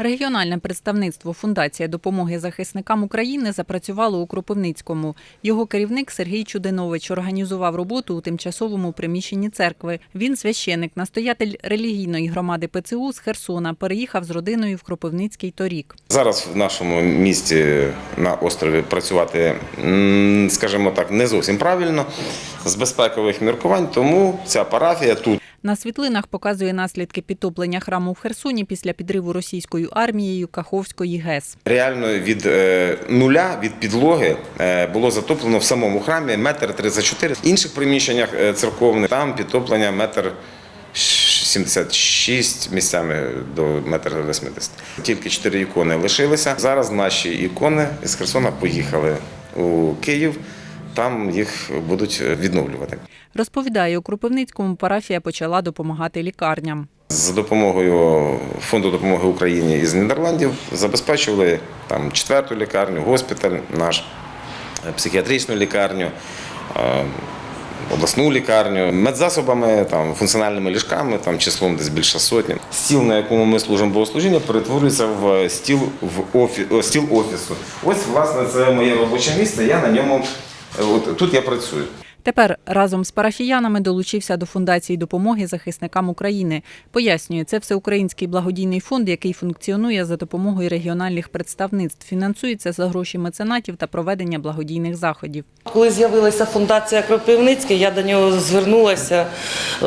Регіональне представництво Фундація допомоги захисникам України запрацювало у Кропивницькому. Його керівник Сергій Чудинович організував роботу у тимчасовому приміщенні церкви. Він священик, настоятель релігійної громади ПЦУ з Херсона, переїхав з родиною в Кропивницький торік. Зараз в нашому місті на острові працювати, скажімо так, не зовсім правильно з безпекових міркувань, тому ця парафія тут. На світлинах показує наслідки підтоплення храму в Херсоні після підриву російською армією Каховської ГЕС. Реально від е, нуля, від підлоги е, було затоплено в самому храмі метр 34. В інших приміщеннях е, церковних там підтоплення метр 76 місцями до метр 80. Тільки чотири ікони лишилися. Зараз наші ікони з Херсона поїхали у Київ. Там їх будуть відновлювати. Розповідає, у Кропивницькому парафія почала допомагати лікарням. За допомогою фонду допомоги Україні із Нідерландів забезпечували там четверту лікарню, госпіталь наш, е, психіатричну лікарню, е, обласну лікарню, медзасобами, там, функціональними ліжками, там, числом десь більше сотні. Стіл, на якому ми служимо богослужіння, перетворюється в стіл, в офі, стіл офісу. Ось, власне, це моє робоче місце, я на ньому, е, от, тут я працюю. Тепер разом з парафіянами долучився до фундації допомоги захисникам України. Пояснює, це всеукраїнський благодійний фонд, який функціонує за допомогою регіональних представництв, фінансується за гроші меценатів та проведення благодійних заходів. Коли з'явилася фундація Кропивницький, я до нього звернулася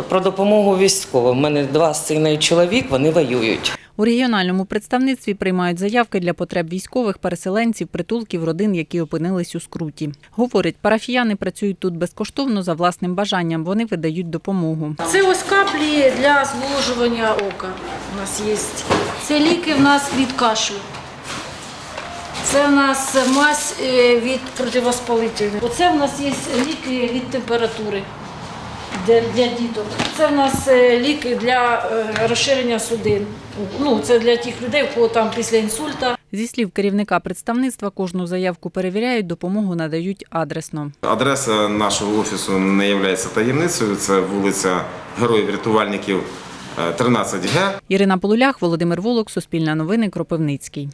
про допомогу військовим. У мене два сини і чоловік, вони воюють. У регіональному представництві приймають заявки для потреб військових, переселенців, притулків, родин, які опинились у скруті. Говорить, парафіяни працюють тут безкоштовно за власним бажанням. Вони видають допомогу. Це ось каплі для зволожування ока. У нас є. Це ліки в нас від кашлю. Це в нас мазь е, від противоспалительної. Оце в нас є ліки від температури для, для діток. Це в нас е, ліки для е, розширення судин. Ну, це для тих людей, у кого там після інсульта. Зі слів керівника представництва, кожну заявку перевіряють, допомогу надають адресно. Адреса нашого офісу не є таємницею. Це вулиця Героїв-рятувальників е, 13Г. Ірина Полулях, Володимир Волок, Суспільне новини, Кропивницький.